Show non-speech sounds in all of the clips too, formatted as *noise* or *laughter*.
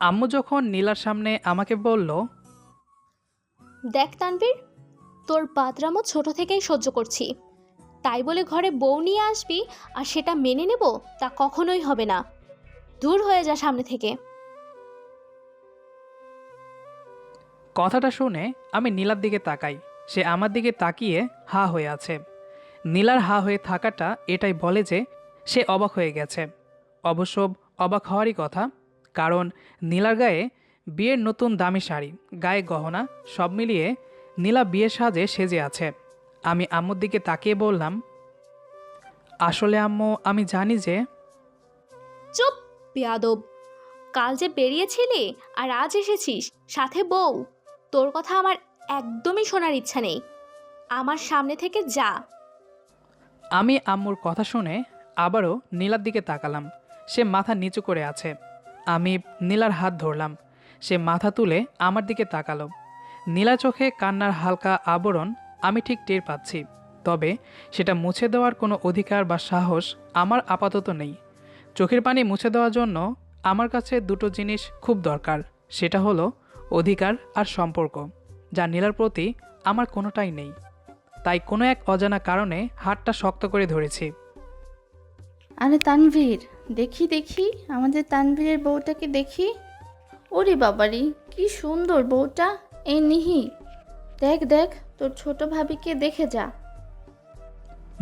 আম্মু যখন নীলার সামনে আমাকে বলল দেখ তানভীর তোর বাদরামও ছোট থেকেই সহ্য করছি। তাই বলে ঘরে বউ নিয়ে আসবি আর সেটা মেনে নেব তা কখনোই হবে না। দূর হয়ে যা সামনে থেকে। কথাটা শুনে আমি নীলার দিকে তাকাই। সে আমার দিকে তাকিয়ে হা হয়ে আছে। নীলার হা হয়ে থাকাটা এটাই বলে যে সে অবাক হয়ে গেছে। অবশ্য অবাক হওয়ারই কথা কারণ নীলার গায়ে বিয়ের নতুন দামি শাড়ি গায়ে গহনা সব মিলিয়ে নীলা বিয়ের সাজে সেজে আছে। আমি আম্মুর দিকে তাকিয়ে বললাম আসলে আম্মু আমি জানি যে চুপ বেয়াদব। কাল যে বেরিয়েছিলি আর আজ এসেছিস সাথে বউ। তোর কথা আমার একদমই শোনার ইচ্ছা নেই। আমার সামনে থেকে যা। আমি আম্মুর কথা শুনে আবারও নীলার দিকে তাকালাম। সে মাথা নিচু করে আছে। আমি নীলার হাত ধরলাম। সে মাথা তুলে আমার দিকে তাকালো। নীলা চোখে কান্নার হালকা আবরণ আমি ঠিক টের পাচ্ছি। তবে সেটা মুছে দেওয়ার কোনো অধিকার বা সাহস আমার আপাতত নেই। চোখের পানি মুছে দেওয়ার জন্য আমার কাছে দুটো জিনিস খুব দরকার। সেটা হলো অধিকার আর সম্পর্ক, যা নীলার প্রতি আমার কোনোটাই নেই। তাই কোনো এক অজানা কারণে হাতটা শক্ত করে ধরেছি। আরে তানভীর! দেখি দেখি, আমাদের তানভীরের বউটাকে দেখি। ওরে বাবারি, কি সুন্দর বউটা। এই নিহি, দেখ দেখ, তোর ছোট ভাবিকে দেখে যা।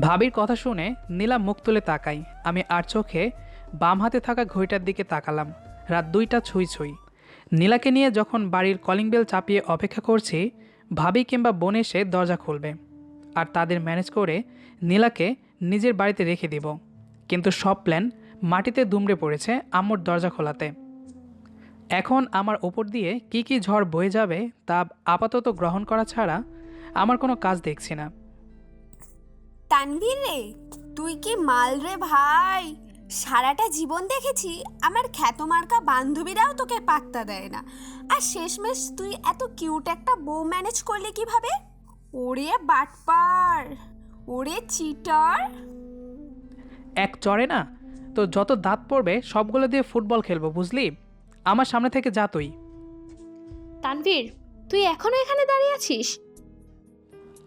ভাবির কথা শুনে নীলা মুখ তুলে তাকাই। আমি আর চোখে বাম হাতে থাকা ঘড়িটার দিকে তাকালাম। রাত দুইটা ছুঁই ছুঁই। নীলাকে নিয়ে যখন বাড়ির কলিং বেল চাপিয়ে অপেক্ষা করছি, ভাবি কিংবা বোন এসে দরজা খুলবে। আর তাদের ম্যানেজ করে নীলাকে নিজের বাড়িতে রেখে দিব। কিন্তু সব প্ল্যান মাটিতে দুমড়ে পড়েছে আম্মুর দরজা খোলাতে। এখন আমার ওপর দিয়ে কি কি ঝড় বয়ে যাবে তা আপাতত গ্রহণ করা ছাড়া আমার কোনো কাজ দেখছি না। তানভীর রে তুই কি মাল রে ভাই? সারাটা জীবন দেখেছি আমার খ্যাতমার্কা বান্ধবীরাও তোকে পাত্তা দেয় না। আর শেষমেশ তুই এত কিউট একটা বউ ম্যানেজ করলি কীভাবে? ওরে বাটপার ওরে চিটার। এক চড়ে না তো যত দাঁত পড়বে সবগুলো দিয়ে ফুটবল খেলব বুঝলি? আমার সামনে থেকে যা তুই। তানভীর তুই এখনও এখানে দাঁড়িয়ে আছিস?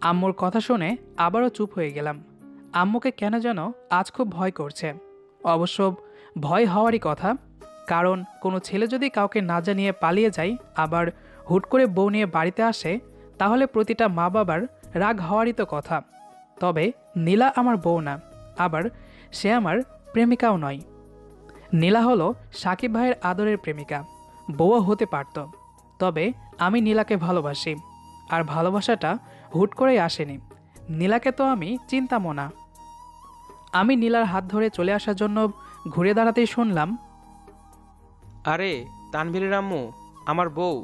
আম্মুর কথা শুনে আবারও চুপ হয়ে গেলাম। আম্মুকে কেন যেন আজ খুব ভয় করছে। অবশ্য ভয় হওয়ারই কথা কারণ কোনো ছেলে যদি কাউকে না জানিয়ে পালিয়ে যায় আবার হুট করে বউ নিয়ে বাড়িতে আসে তাহলে প্রতিটা মা বাবার রাগ হওয়ারই তো কথা। তবে নীলা আমার বউ না আবার সে আমার প্রেমিকাও নয়। নীলা হলো সাকিব ভাইয়ের আদরের প্রেমিকা। বউও হতে পারত। তবে আমি নীলাকে ভালোবাসি। আর ভালোবাসাটা হুট করেই আসেনি। নীলাকে তো আমি চিন্তামো না। আমি নীলার হাত ধরে চলে আসার জন্য ঘুরে দাঁড়াতেই শুনলাম, আরে তানভীরের আম্মু আমার বউ,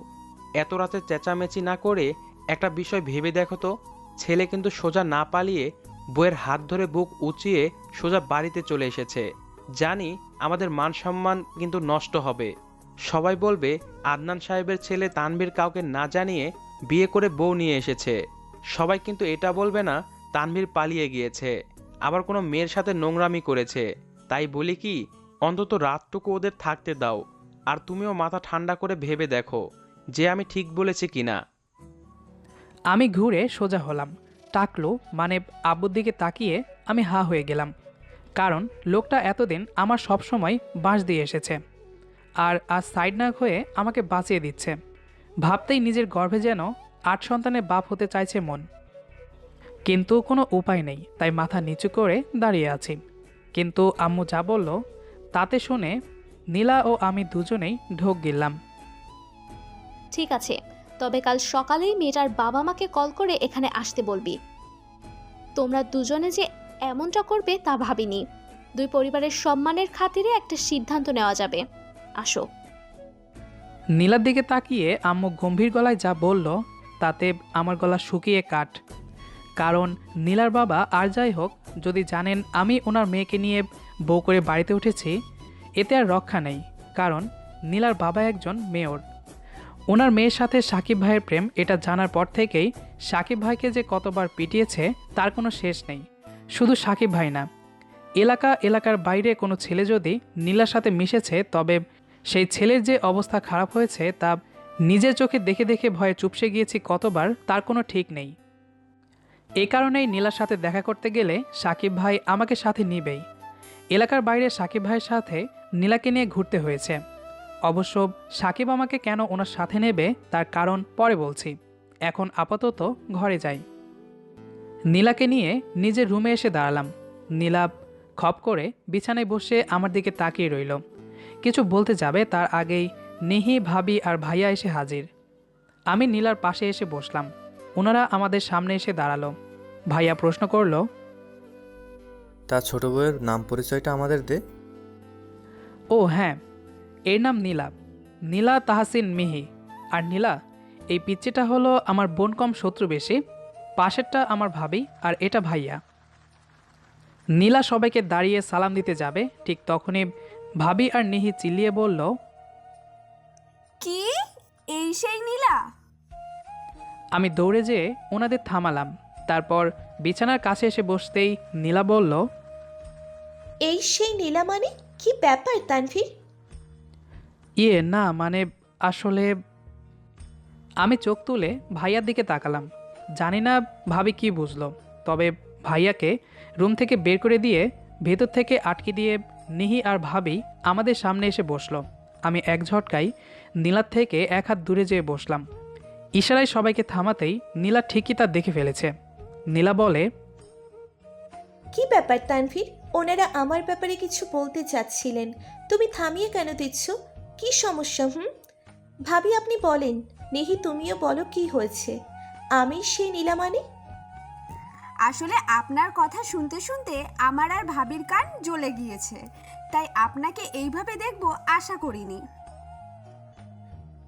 এত রাতে চেঁচামেচি না করে একটা বিষয় ভেবে দেখো তো। ছেলে কিন্তু সোজা না পালিয়ে বউয়ের হাত ধরে বুক উঁচিয়ে সোজা বাড়িতে চলে এসেছে। জানি আমাদের মান সম্মান কিন্তু নষ্ট হবে। সবাই বলবে, আদনান সাহেবের ছেলে তানভীর কাউকে না জানিয়ে বিয়ে করে বউ নিয়ে এসেছে। সবাই কিন্তু এটা বলবে না, তানভীর পালিয়ে গিয়েছে। আবার কোনো মেয়ের সাথে নোংরামি করেছে। তাই বলি কি, অন্তত রাতটুকু ওদের থাকতে দাও। আর তুমিও মাথা ঠান্ডা করে ভেবে দেখো যে আমি ঠিক বলেছি কি না আমি ঘুরে সোজা হলাম। টাকলো মানে আব্বুর দিকে তাকিয়ে আমি হা হয়ে গেলাম। কারণ লোকটা এতদিন আমার সব সময় বাঁশ দিয়ে এসেছে আর আজ সাইড নাক হয়ে আমাকে বাঁচিয়ে দিচ্ছে। ভাবতেই নিজের গর্ভে যেন আট সন্তানের বাপ হতে চাইছে মন। কিন্তু কোনো উপায় নেই, তাই মাথা নিচু করে দাঁড়িয়ে আছি। কিন্তু আম্মু যা বলল, তাতে শুনে নীলা ও আমি দুজনেই ঢোক গিললাম। ঠিক আছে, তবে কাল সকালেই মেয়েটার বাবা মাকে কল করে এখানে আসতে বলবি। তোমরা দুজনে যে এমনটা করবে তা ভাবিনি। দুই পরিবারের সম্মানের খাতিরে একটা সিদ্ধান্ত নেওয়া যাবে। আসো। নীলার দিকে তাকিয়ে আম্মু গম্ভীর গলায় যা বলল, তাতে আমার গলা শুকিয়ে কাট কারণ নীলার বাবা আর যাই হোক, যদি জানেন আমি ওনার মেয়েকে নিয়ে বউ করে বাড়িতে উঠেছি, এতে আর রক্ষা নেই, কারণ নীলার বাবা একজন মেয়র। ওনার মেয়ের সাথে সাকিব ভাইয়ের প্রেম, এটা জানার পর থেকেই সাকিব ভাইকে যে কতবার পিটিয়েছে, তার কোনো শেষ নেই। শুধু সাকিব ভাই না, এলাকা এলাকার বাইরে কোনো ছেলে যদি নীলার সাথে মিশেছে, তবে সেই ছেলের যে অবস্থা খারাপ হয়েছে তা নিজের চোখে দেখে দেখে ভয়ে চুপসে গিয়েছি কতবার, তার কোনো ঠিক নেই। এ কারণেই নীলার সাথে দেখা করতে গেলে সাকিব ভাই আমাকে সাথে নিবেই। এলাকার বাইরে সাকিব ভাইয়ের সাথে নীলাকে নিয়ে ঘুরতে হয়েছে। অবশ্য সাকিব আমাকে কেন ওনার সাথে নেবে, তার কারণ পরে বলছি। এখন আপাতত ঘরে যাই। নীলাকে নিয়ে নিজের রুমে এসে দাঁড়ালাম। নীলা খপ করে বিছানায় বসে আমার দিকে তাকিয়ে রইল। কিছু বলতে যাবে তার আগেই নিহি ভাবি আর ভাইয়া এসে হাজির। আমি নীলার পাশে এসে বসলাম। ওনারা আমাদের সামনে এসে দাঁড়াল। ভাইয়া প্রশ্ন করল তার ছোট বউয়ের নাম পরিচয়টা আমাদের দে। ও হ্যাঁ এর নাম নীলা। নীলা তাহাসিন মিহি। আর নীলা এই পিচ্চিটা হলো আমার বোন কম শত্রু বেশি। পাশেরটা আমার ভাবি আর এটা ভাইয়া। নীলা সবাইকে দাঁড়িয়ে সালাম দিতে যাবে ঠিক তখনই ভাবি আর নিহি চিল্লিয়ে বলল কি? এই সেই নীলা? আমি দৌড়ে যেয়ে ওনাদের থামালাম। তারপর বিছানার কাছে এসে বসতেই নীলা বলল এই সেই নীলা মানে? কি ব্যাপার তানভীর? ইয়ে না মানে আসলে আমি চোখ তুলে ভাইয়ার দিকে তাকালাম। জানি না ভাবি কি বুঝলো। তবে ভাইয়াকে রুম থেকে বের করে দিয়ে ভেতর থেকে আটকে দিয়ে নিহি আর ভাবি আমাদের সামনে এসে বসল। আমি এক ঝটকাই নীলার থেকে এক হাত দূরে যেয়ে বসলাম। ইশারায় সবাইকে থামাতেই নীলা ঠিকই তা দেখে ফেলেছে। নীলা বলে, কি ব্যাপার তানভীর? ওনারা আমার ব্যাপারে কিছু বলতে চাচ্ছিলেন। তুমি থামিয়ে কেন দিচ্ছ? কি সমস্যা, হুম? ভাবি, আপনি বলেন। নেহি, তুমিও বলো কি হয়েছে? আমি সেই নীলা মানে আসলে আপনার কথা শুনতে শুনতে আমার আর ভাবির কান জ্বলে গিয়েছে। তাই আপনাকে এইভাবে দেখব আশা করিনি।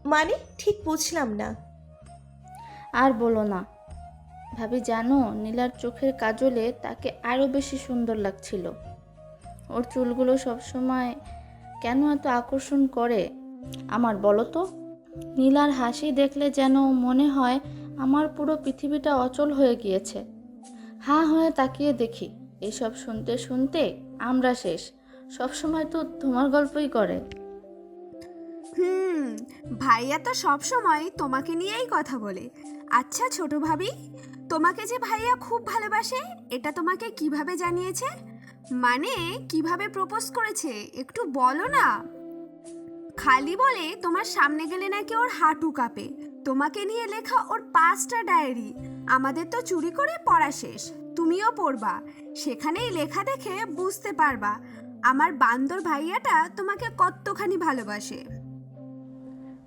মানে ঠিক বুঝলাম না। আর বলো না। ভাবি জানো নীলার চোখের কাজলে তাকে আরও বেশি সুন্দর লাগছিল। ওর চুলগুলো সবসময় কেন এত আকর্ষণ করে? আমার বলো তো। নীলার হাসি দেখলে যেন মনে হয় আমার পুরো পৃথিবীটা অচল হয়ে গিয়েছে। হাঁ হয়ে তাকিয়ে দেখি, এসব শুনতে শুনতে আমরা শেষ। সবসময় তো তোমার গল্পই করে। হুম, ভাইয়া তো সব সময় তোমাকে নিয়েই কথা বলে। আচ্ছা ছোট ভাবি, তোমাকে যে ভাইয়া খুব ভালোবাসে, এটা তোমাকে কীভাবে জানিয়েছে? মানে কীভাবে প্রপোজ করেছে, একটু বলো না। খালি বলে তোমার সামনে গেলে নাকি ওর হাঁটু কাঁপে। তোমাকে নিয়ে লেখা ওর পাঁচটা ডায়েরি। আমাদের তো চুরি করে পড়া শেষ। তুমিও পড়বা। সেখানেই লেখা দেখে বুঝতে পারবা। আমার বান্দর ভাইয়াটা তোমাকে কতখানি ভালোবাসে।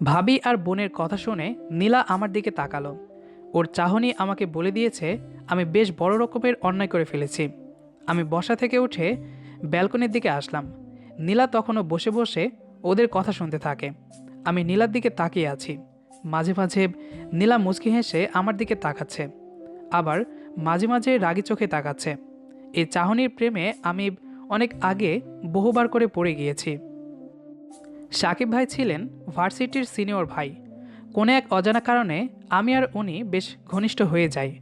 ভাবি আর বোনের কথা শুনে নীলা আমার দিকে তাকালো। ওর চাহনি আমাকে বলে দিয়েছে, আমি বেশ বড় রকমের অন্যায় করে ফেলেছি। আমি বসা থেকে উঠে ব্যালকনির দিকে আসলাম। নীলা তখনও বসে বসে ওদের কথা শুনতে থাকে। আমি নীলার দিকে তাকিয়ে আছি। মাঝে মাঝে নীলা মুচকি হেসে আমার দিকে তাকাচ্ছে। আবার মাঝে মাঝে রাগি চোখে তাকাচ্ছে। এই চাহনির প্রেমে আমি অনেক আগে বহুবার করে পড়ে গিয়েছি। সাকিব ভাই ছিলেন ভার্সিটির সিনিয়র ভাই। কোনো এক অজানা কারণে আমি আর উনি বেশ ঘনিষ্ঠ হয়ে যাই।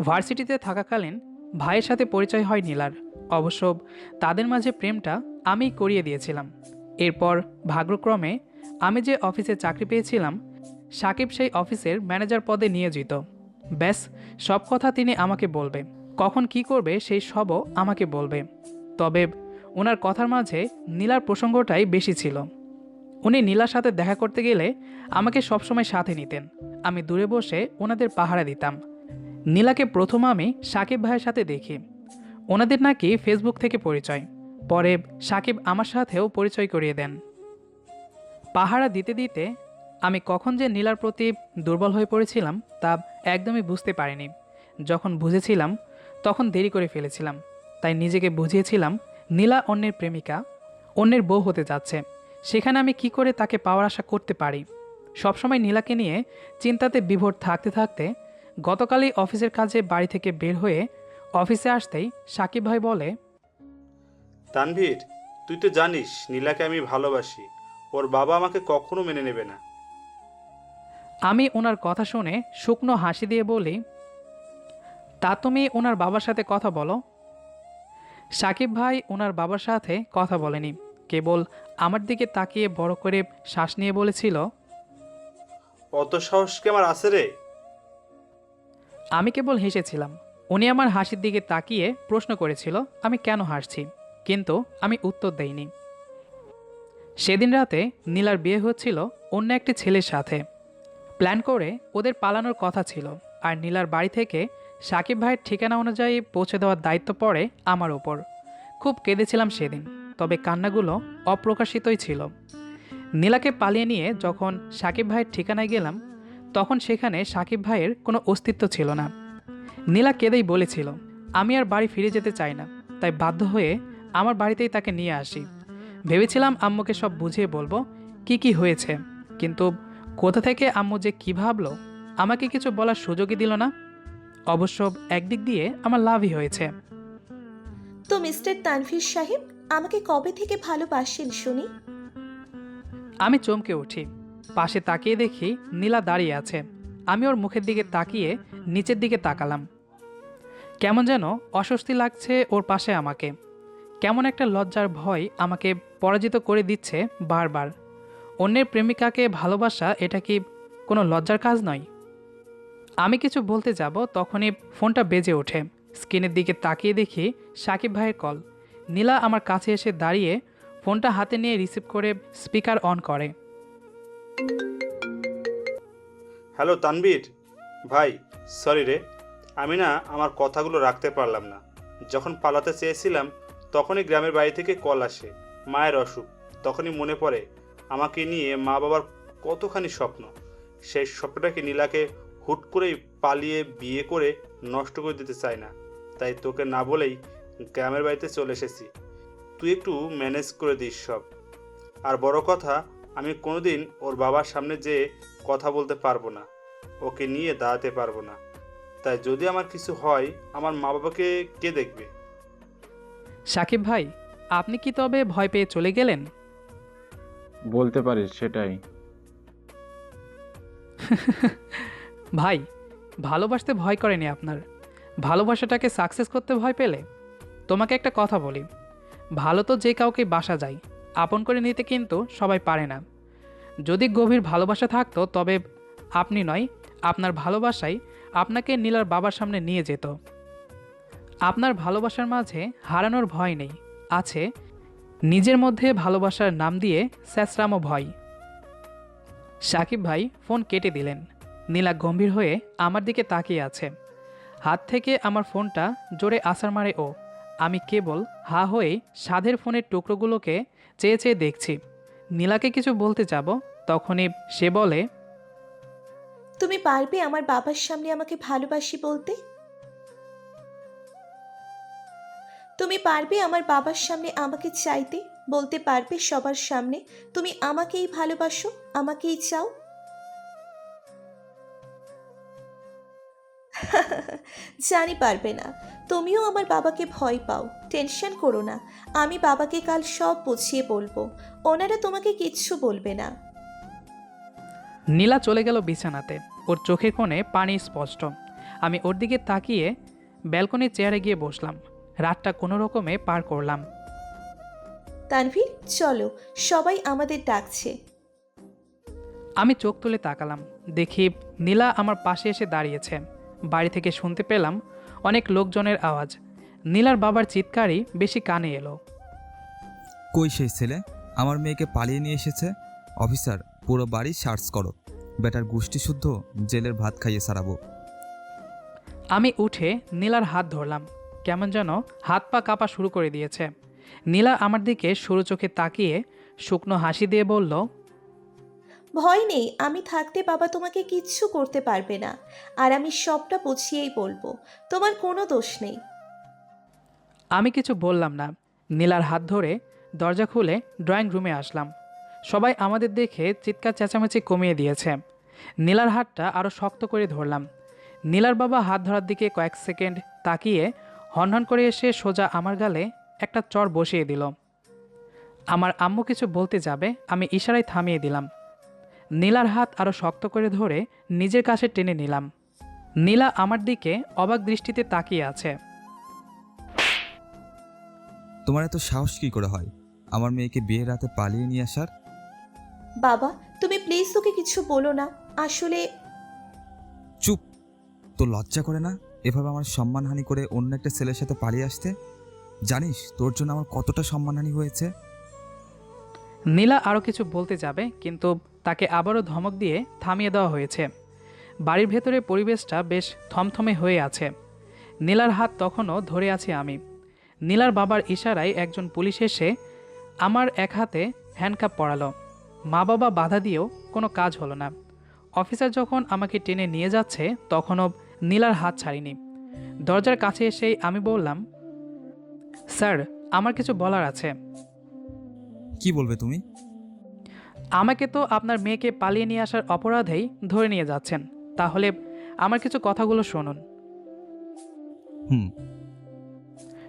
ভার্সিটিতে থাকাকালীন ভাইয়ের সাথে পরিচয় হয় নীলার। অবশ্য তাদের মাঝে প্রেমটা আমি করিয়ে দিয়েছিলাম। এরপর ভাগ্যক্রমে আমি যে অফিসে চাকরি পেয়েছিলাম সাকিব সেই অফিসের ম্যানেজার পদে নিয়োজিত। ব্যাস, সব কথা তিনি আমাকে বলবে। কখন কি করবে সেই সবও আমাকে বলবে। তবে ওনার কথার মাঝে নীলার প্রসঙ্গটাই বেশি ছিল। উনি নীলার সাথে দেখা করতে গেলে আমাকে সবসময় সাথে নিতেন। আমি দূরে বসে ওনাদের পাহারা দিতাম। নীলাকে প্রথম আমি সাকিব ভাইয়ের সাথে দেখি। ওনাদের নাকি ফেসবুক থেকে পরিচয়। পরে সাকিব আমার সাথেও পরিচয় করিয়ে দেন। পাহারা দিতে দিতে আমি কখন যে নীলার প্রতি দুর্বল হয়ে পড়েছিলাম তা একদমই বুঝতে পারিনি। যখন বুঝেছিলাম, তখন দেরি করে ফেলেছিলাম। তাই নিজেকে বুঝিয়েছিলাম, নীলা অন্যের প্রেমিকা, অন্যের বউ হতে যাচ্ছে। সেখানে আমি কি করে তাকে পাওয়ার আশা করতে পারি? সবসময় নীলাকে নিয়ে চিন্তাতে বিভোর থাকতে থাকতে গতকালই অফিসের কাজে বাড়ি থেকে বের হয়ে অফিসে আসতেই সাকিব ভাই বলে, তানভীর, তুই তো জানিস নীলাকে আমি ভালোবাসি। ওর বাবা আমাকে কখনো মেনে নেবে না। আমি ওনার কথা শুনে শুকনো হাসি দিয়ে বলি তা তুমি ওনার বাবার সাথে কথা বলো। সাকিব ভাই ওনার বাবার সাথে কথা বলেনি কেবল আমার দিকে তাকিয়ে বড় করে শ্বাস নিয়ে বলেছিল অত সাহস কি আমার আছে রে? আমি কেবল হেসেছিলাম উনি আমার হাসির দিকে তাকিয়ে প্রশ্ন করেছিল আমি কেন হাসছি? কিন্তু আমি উত্তর দেইনি। সেদিন রাতে নীলার বিয়ে হচ্ছিল অন্য একটি ছেলের সাথে। প্ল্যান করে ওদের পালানোর কথা ছিল, আর নীলার বাড়ি থেকে সাকিব ভাইয়ের ঠিকানা অনুযায়ী পৌঁছে দেওয়ার দায়িত্ব পড়ে আমার ওপর। খুব কেঁদেছিলাম সেদিন, তবে কান্নাগুলো অপ্রকাশিতই ছিল। নীলাকে পালিয়ে নিয়ে যখন সাকিব ভাইয়ের ঠিকানায় গেলাম, তখন সেখানে সাকিব ভাইয়ের কোনো অস্তিত্ব ছিল না। নীলা কেঁদেই বলেছিল, আমি আর বাড়ি ফিরে যেতে চাই না, তাই বাধ্য হয়ে আমার বাড়িতেই তাকে নিয়ে আসি। ভেবেছিলাম আম্মুকে সব বুঝিয়ে বলব কি কি হয়েছে, কিন্তু কোথা থেকে আম্মু যে কী ভাবলো আমাকে কিছু বলার সুযোগই দিল না। অবশ্য একদিক দিয়ে আমার লাভই হয়েছে। তো মিস্টার তানভীর সাহেব আমাকে কবে থেকে ভালোবাসেন শুনি? আমি চমকে উঠি। পাশে তাকিয়ে দেখি নীলা দাঁড়িয়ে আছে। আমি ওর মুখের দিকে তাকিয়ে নিচের দিকে তাকালাম। কেমন যেন অস্বস্তি লাগছে ওর পাশে আমাকে। কেমন একটা লজ্জার ভয় আমাকে পরাজিত করে দিচ্ছে বারবার। অন্যের প্রেমিকাকে ভালোবাসা এটা কি কোনো লজ্জার কাজ নয়? আমি কিছু বলতে যাব, তখনই ফোনটা বেজে ওঠে। স্ক্রিনের দিকে তাকিয়ে দেখি সাকিব ভাইয়ের কল। নীলা আমার কাছে এসে দাঁড়িয়ে ফোনটা হাতে নিয়ে রিসিভ করে স্পিকার অন করে। হ্যালো তানবীর ভাই, সরি রে। আমি না আমার কথাগুলো রাখতে পারলাম না। যখন পালাতে চেয়েছিলাম, তখনই গ্রামের বাড়ি থেকে কল আসে। মায়ের অসুখ। তখনই মনে পড়ে আমাকে নিয়ে মা বাবার কতখানি স্বপ্ন? সেই স্বপ্নটাকে নীলাকে হুট করেই পালিয়ে বিয়ে করে নষ্ট করে দিতে চায় না। তাই তোকে না বলেই গ্রামের বাড়িতে চলে এসেছি। তুই একটু ম্যানেজ করে দিস সব। আর বড় কথা, আমি কোনোদিন ওর বাবার সামনে যেয়ে কথা বলতে পারব না, ওকে নিয়ে দাঁড়াতে পারব না। তাই যদি আমার কিছু হয়, আমার মা বাবাকে কে দেখবে? সাকিব ভাই, আপনি কি তবে ভয় পেয়ে চলে গেলেন? বলতে পারিস, সেটাই। *laughs* ভাই, ভালোবাসতে ভয় করেনি আপনার। ভালোবাসাটাকে সাকসেস করতে ভয় পেলে? তোমাকে একটা কথা বলি। ভালো তো যে কাউকে বাসা যায়, আপন করে নিতে কিন্তু সবাই পারে না। যদি গভীর ভালোবাসা থাকতো, তবে আপনি নয়, আপনার ভালোবাসাই আপনাকে নীলার বাবার সামনে নিয়ে যেত। আপনার ভালোবাসার মাঝে হারানোর ভয় নেই, আছে নিজের মধ্যে ভালোবাসার নাম দিয়ে স্যাসরামো ভয়। সাকিব ভাই ফোন কেটে দিলেন। নীলা গম্ভীর হয়ে আমার দিকে তাকিয়ে আছে। হাত থেকে আমার ফোনটা জোরে আসার মারে ও। আমি কেবল হা হয়ে সাধের ফোনের টুকরোগুলোকে চেয়ে চেয়ে দেখছি। নীলাকে কিছু বলতে যাব, তখনই সে বলে, তুমি পারবে আমার বাবার সামনে আমাকে ভালোবাসি বলতে? তুমি পারবে আমার বাবার সামনে আমাকে চাইতে? বলতে পারবে সবার সামনে, তুমি আমাকেই ভালোবাসো, আমাকেই চাও? *laughs* জানি পারবে না। তুমিও আমার বাবাকে ভয় পাও, টেনশন করো না। আমি বাবাকে কাল সব বুঝিয়ে বলব। ওনারা তোমাকে কিচ্ছু বলবে না। নীলা চলে গেল বিছানাতে। ওর চোখের কোণে পানি স্পষ্ট। আমি ওর দিকে তাকিয়ে ব্যালকনির চেয়ারে গিয়ে বসলাম। রাতটা কোনো রকমে পার করলাম। তানভীর চলো সবাই আমাদের ডাকছে। আমি চোখ তুলে তাকালাম দেখি নীলা আমার পাশে এসে দাঁড়িয়েছে। বাড়ি থেকে শুনতে পেলাম অনেক লোকজনের আওয়াজ। নীলার বাবার চিৎকারই বেশি কানে এলো। কই সেই ছেলে? আমার মেয়েকে পালিয়ে নিয়ে এসেছে? অফিসার পুরো বাড়ি সার্চ করো। বেটার গোষ্ঠী শুদ্ধ জেলের ভাত খাইয়ে সারাবো। আমি উঠে নীলার হাত ধরলাম। কেমন যেন হাত পা কাঁপা শুরু করে দিয়েছে। নীলা আমার দিকে সরু চোখে তাকিয়ে শুকনো হাসি দিয়ে বলল ভয় নেই আমি থাকতে বাবা তোমাকে কিচ্ছু করতে পারবে না। আর আমি সবটা বুঝিয়েই বলব তোমার কোনো দোষ নেই। আমি কিছু বললাম না। নীলার হাত ধরে দরজা খুলে ড্রয়িং রুমে আসলাম। সবাই আমাদের দেখে চিৎকার চেঁচামেচি কমিয়ে দিয়েছে। নীলার হাতটা আরও শক্ত করে ধরলাম। নীলার বাবা হাত ধরার দিকে কয়েক সেকেন্ড তাকিয়ে হনহন করে এসে সোজা আমার গালে একটা চর বসিয়ে দিল। আমার আম্মু কিছু বলতে যাবে আমি ইশারায় থামিয়ে দিলাম। নীলার হাত আরও শক্ত করে ধরে নিজের কাছে টেনে নিলাম। নীলা আমার দিকে অবাক দৃষ্টিতে তাকিয়ে আছে। তোমার এত সাহস কী করে হয়? আমার মেয়েকে বিয়ের রাতে পালিয়ে নিয়ে আসার? বাবা তুমি প্লিজ ওকে কিছু বলো না। আসলে চুপ! তো লজ্জা করে না? এভাবে আমার সম্মানহানি করে অন্য একটা ছেলের সাথে পালিয়ে আসতে? জানিস, তোর জন্য আমার কতটা সম্মানহানি হয়েছে? নীলা আরও কিছু বলতে যাবে, কিন্তু তাকে আবারও ধমক দিয়ে থামিয়ে দেওয়া হয়েছে। বাড়ির ভেতরে পরিবেশটা বেশ থমথমে হয়ে আছে। নীলার হাত তখনও ধরে আছি আমি। নীলার বাবার ইশারায় একজন পুলিশ এসে আমার এক হাতে হ্যান্ডকাপ পরালো। মা বাবা বাধা দিয়েও কোনো কাজ হলো না। অফিসার যখন আমাকে টেনে নিয়ে যাচ্ছে, তখনও নীলার হাত ছাড়িনি। দরজার কাছে এসেই আমি বললাম স্যার আমার কিছু বলার আছে। কি বলবে তুমি? আমাকে তো আপনার মেয়েকে পালিয়ে নিয়ে আসার অপরাধেই ধরে নিয়ে যাচ্ছেন। তাহলে আমার কিছু কথাগুলো শুনুন। হুম।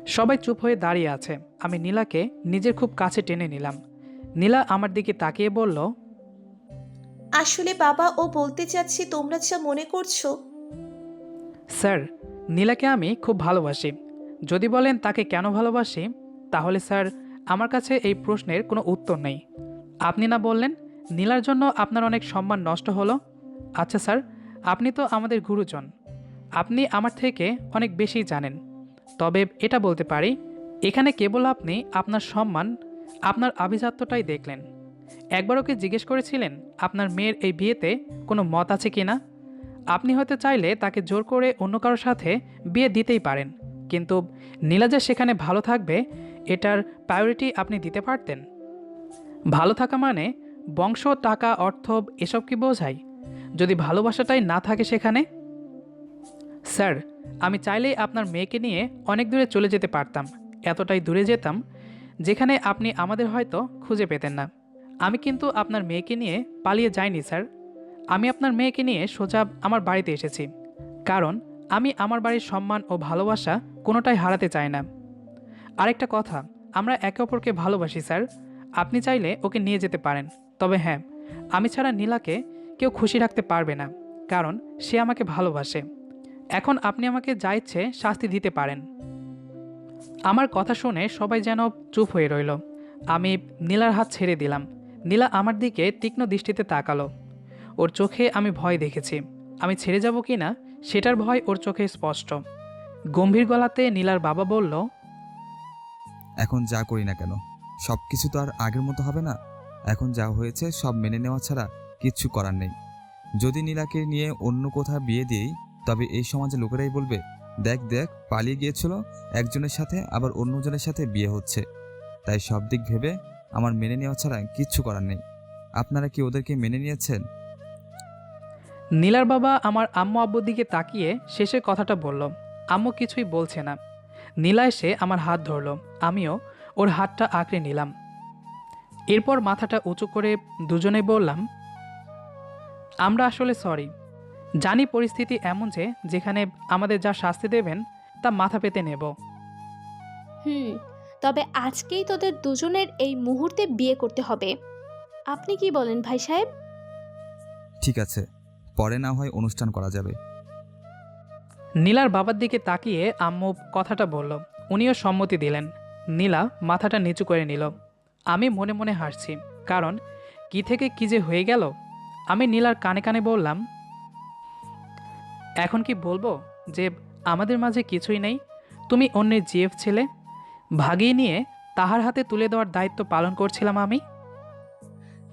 সবাই চুপ হয়ে দাঁড়িয়ে আছে। আমি নীলাকে নিজের খুব কাছে টেনে নিলাম। নীলা আমার দিকে তাকিয়ে বলল আসলে বাবা ও বলতে চাচ্ছি তোমরা যা মনে করছ স্যার, নীলাকে আমি খুব ভালোবাসি। যদি বলেন তাকে কেন ভালোবাসি, তাহলে স্যার, আমার কাছে এই প্রশ্নের কোনো উত্তর নেই। আপনি না বললেন, নীলার জন্য আপনার অনেক সম্মান নষ্ট হলো? আচ্ছা স্যার, আপনি তো আমাদের গুরুজন। আপনি আমার থেকে অনেক বেশি জানেন। তবে এটা বলতে পারি, এখানে কেবল আপনি আপনার সম্মান, আপনার আভিজাত্যটাই দেখলেন। একবারও কি জিজ্ঞেস করেছিলেন, আপনার মেয়ের এই বিয়েতে কোনো মত আছে কি না আপনি হয়তো চাইলে তাকে জোর করে অন্য কারোর সাথে বিয়ে দিতেই পারেন, কিন্তু নীলা যে সেখানে ভালো থাকবে, এটার প্রায়োরিটি আপনি দিতে পারতেন। ভালো থাকা মানে বংশ, টাকা, অর্থ, এসব কি বোঝায়? যদি ভালোবাসাটাই না থাকে সেখানে? স্যার, আমি চাইলেই আপনার মেয়েকে নিয়ে অনেক দূরে চলে যেতে পারতাম, এতটাই দূরে যেতাম, যেখানে আপনি আমাদের হয়তো খুঁজে পেতেন না। আমি কিন্তু আপনার মেয়েকে নিয়ে পালিয়ে যাইনি, স্যার। আমি আপনার মেয়েকে নিয়ে সোজা আমার বাড়িতে এসেছি। কারণ, আমি আমার বাড়ির সম্মান ও ভালোবাসা কোনোটাই হারাতে চাই না। আরেকটা কথা, আমরা একে অপরকে ভালোবাসি, স্যার। আপনি চাইলে ওকে নিয়ে যেতে পারেন। তবে হ্যাঁ আমি ছাড়া নীলাকে কেউ খুশি রাখতে পারবে না, কারণ সে আমাকে ভালোবাসে। এখন আপনি আমাকে যা ইচ্ছে শাস্তি দিতে পারেন। আমার কথা শুনে সবাই যেন চুপ হয়ে রইল। আমি নীলার হাত ছেড়ে দিলাম। নীলা আমার দিকে তীক্ষ্ণ দৃষ্টিতে তাকালো। ওর চোখে আমি ভয় দেখেছি। আমি ছেড়ে যাব কি না, সেটার ভয় ওর চোখে স্পষ্ট। গম্ভীর গলাতে নীলার বাবা বলল, এখন যা করি না কেন সব কিছু তো আর আগের মতো হবে না। এখন যা হয়েছে সব মেনে নেওয়া ছাড়া কিচ্ছু করার নেই। যদি নীলাকে নিয়ে অন্য কোথাও বিয়ে দিই, তবে এই সমাজে লোকেরাই বলবে, দেখ দেখ, পালিয়ে গিয়েছিল, একজনের সাথে আবার অন্যজনের সাথে বিয়ে হচ্ছে। তাই সব দিক ভেবে আমার মেনে নেওয়া ছাড়া কিচ্ছু করার নেই। আপনারা কি ওদেরকে মেনে নিয়েছেন? নীলার বাবা আমার আম্মু আব্বুর দিকে তাকিয়ে শেষের কথাটা বলল আম্মু কিছুই বলছে না। নীলা এসে আমার হাত ধরল আমিও ওর হাতটা আঁকড়ে নিলাম। এরপর মাথাটা উঁচু করে দুজনে বললাম আমরা আসলে সরি। জানি পরিস্থিতি এমন যে যেখানে আমাদের যা শাস্তি দেবেন তা মাথা পেতে নেব। হুম তবে আজকেই তোদের দুজনের এই মুহূর্তে বিয়ে করতে হবে। আপনি কি বলেন ভাই সাহেব? ঠিক আছে। পরে না হয় অনুষ্ঠান করা যাবে। নীলার বাবার দিকে তাকিয়ে আম্মু কথাটা বলল। উনিও সম্মতি দিলেন। নীলা মাথাটা নিচু করে নিল। আমি মনে মনে হাসছি কারণ কি থেকে কি যে হয়ে গেল? আমি নীলার কানে কানে বললাম এখন কি বলব যে আমাদের মাঝে কিছুই নেই? তুমি অন্যের জিএফ ছেলে ভাগিয়ে নিয়ে তাহার হাতে তুলে দেওয়ার দায়িত্ব পালন করছিলাম আমি?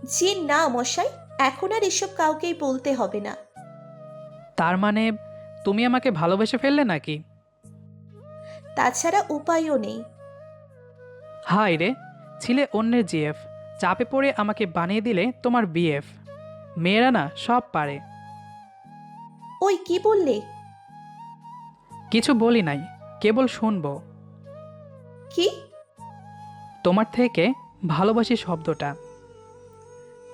জি না মশাই এখন আর এসব কাউকেই বলতে হবে না। তার মানে তুমি আমাকে ভালোবেসে ফেললে নাকি? তাছাড়া উপায়ও নেই। হাই রে ছিলে অন্যের জিএফ। চাপে পড়ে আমাকে বানিয়ে দিলে তোমার বিএফ। মেয়েরা না সব পারে। ওই কি বললে? কিছু বলি নাই কেবল শুনব। কি? তোমার থেকে ভালোবাসি শব্দটা।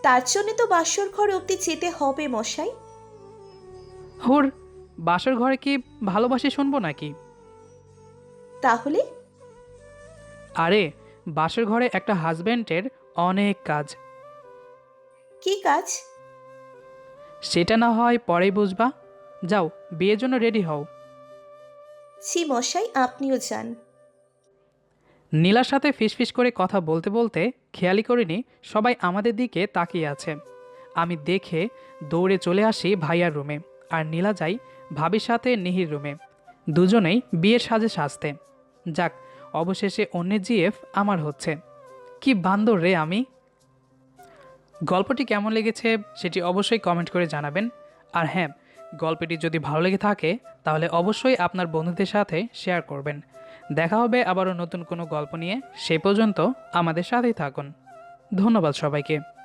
তার জন্য তো বাসর ঘর অবধি যেতে হবে মশাই। হুর বাসর ঘরে কি ভালোবাসি শুনব নাকি? তাহলে? আরে বাসর ঘরে একটা হাজব্যান্ডের অনেক কাজ। কি কাজ? সেটা না হয় পরে বুঝবা। যাও বিয়ের জন্য রেডি হও। ছি মশাই আপনিও যান। নীলার সাথে ফিসফিস করে কথা বলতে বলতে খেয়ালি করিনি, সবাই আমাদের দিকে তাকিয়ে আছে। আমি দেখে দৌড়ে চলে আসি ভাইয়ার রুমে আর নীলা যাই ভাবির সাথে নিহির রুমে। দুজনেই বিয়ের সাজে সাজতে। যাক, অবশেষে অন্যের জিএফ আমার হচ্ছে। কি বান্দর রে আমি! গল্পটি কেমন লেগেছে সেটি অবশ্যই কমেন্ট করে জানাবেন। আর হ্যাঁ গল্পটি যদি ভালো লেগে থাকে, তাহলে অবশ্যই আপনার বন্ধুদের সাথে শেয়ার করবেন। দেখা হবে আবারও নতুন কোনো গল্প নিয়ে সে পর্যন্ত আমাদের সাথেই থাকুন। ধন্যবাদ সবাইকে।